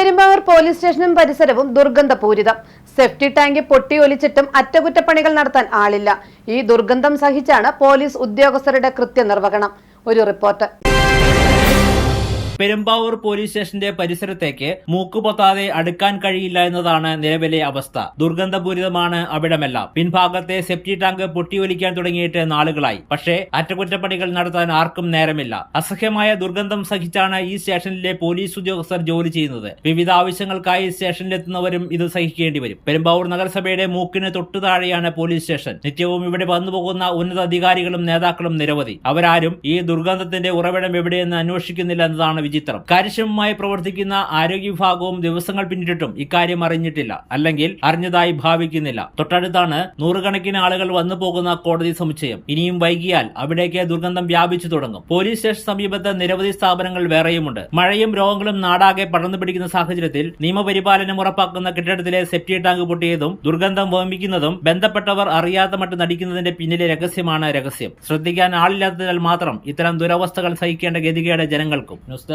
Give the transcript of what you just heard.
Perumbavoor police സ്റ്റേഷനും പരിസരവും ദുർഗന്ധപൂരിതം. Safety tank പൊട്ടിയൊലിച്ചിട്ടും അറ്റകുറ്റപ്പണികൾ നടത്താൻ ആളില്ല. ഈ ദുർഗന്ധം സഹിച്ചാണ് പോലീസ് ഉദ്യോഗസ്ഥരുടെ കൃത്യനിർവഹണം. ഒരു റിപ്പോർട്ട്. പെരുമ്പാവൂർ പോലീസ് സ്റ്റേഷന്റെ പരിസരത്തേക്ക് മൂക്കുപൊത്താതെ അടുക്കാൻ കഴിയില്ല എന്നതാണ് നിലവിലെ അവസ്ഥ. ദുർഗന്ധപൂരിതമാണ് അവിടമെല്ലാം. പിൻഭാഗത്തെ സെപ്റ്റി ടാങ്ക് പൊട്ടിയൊലിക്കാൻ തുടങ്ങിയിട്ട് നാളുകളായി. പക്ഷേ അറ്റകുറ്റപ്പണികൾ നടത്താൻ ആർക്കും നേരമില്ല. അസഹ്യമായ ദുർഗന്ധം സഹിച്ചാണ് ഈ സ്റ്റേഷനിലെ പോലീസ് ഉദ്യോഗസ്ഥർ ജോലി ചെയ്യുന്നത്. വിവിധ ആവശ്യങ്ങൾക്കായി സ്റ്റേഷനിലെത്തുന്നവരും ഇത് സഹിക്കേണ്ടി വരും. പെരുമ്പാവൂർ നഗരസഭയുടെ മൂക്കിന് തൊട്ടു താഴെയാണ് പോലീസ് സ്റ്റേഷൻ. നിത്യവും ഇവിടെ വന്നുപോകുന്ന ഉന്നത അധികാരികളും നേതാക്കളും നിരവധി. അവരാരും ഈ ദുർഗന്ധത്തിന്റെ ഉറവിടം എവിടെയെന്ന് അന്വേഷിക്കുന്നില്ല എന്നതാണ് വിചിത്രം. കാര്യക്ഷമമായി പ്രവർത്തിക്കുന്ന ആരോഗ്യ വിഭാഗവും ദിവസങ്ങൾ പിന്നിട്ടിട്ടും ഇക്കാര്യം അറിഞ്ഞിട്ടില്ല. അല്ലെങ്കിൽ അറിഞ്ഞതായി ഭാവിക്കുന്നില്ല. തൊട്ടടുത്താണ് നൂറുകണക്കിന് ആളുകൾ വന്നു പോകുന്ന കോടതി സമുച്ചയം. ഇനിയും വൈകിയാൽ അവിടേക്ക് ദുർഗന്ധം വ്യാപിച്ചു തുടങ്ങും. പോലീസ് സ്റ്റേഷൻ സമീപത്ത് നിരവധി സ്ഥാപനങ്ങൾ വേറെയുമുണ്ട്. മഴയും രോഗങ്ങളും നാടാകെ പടർന്നു പിടിക്കുന്ന സാഹചര്യത്തിൽ നിയമപരിപാലനം ഉറപ്പാക്കുന്ന കെട്ടിടത്തിലെ സെപ്റ്റി ടാങ്ക് പൊട്ടിയതും ദുർഗന്ധം വമിക്കുന്നതും ബന്ധപ്പെട്ടവർ അറിയാത്ത മട്ട് നടിക്കുന്നതിന്റെ പിന്നിലെ രഹസ്യമാണ് രഹസ്യം. ശ്രദ്ധിക്കാൻ ആളില്ലാത്തതിനാൽ മാത്രം ഇത്തരം ദുരവസ്ഥകൾ സഹിക്കേണ്ട ഗതികേട് ജനങ്ങൾക്കും. News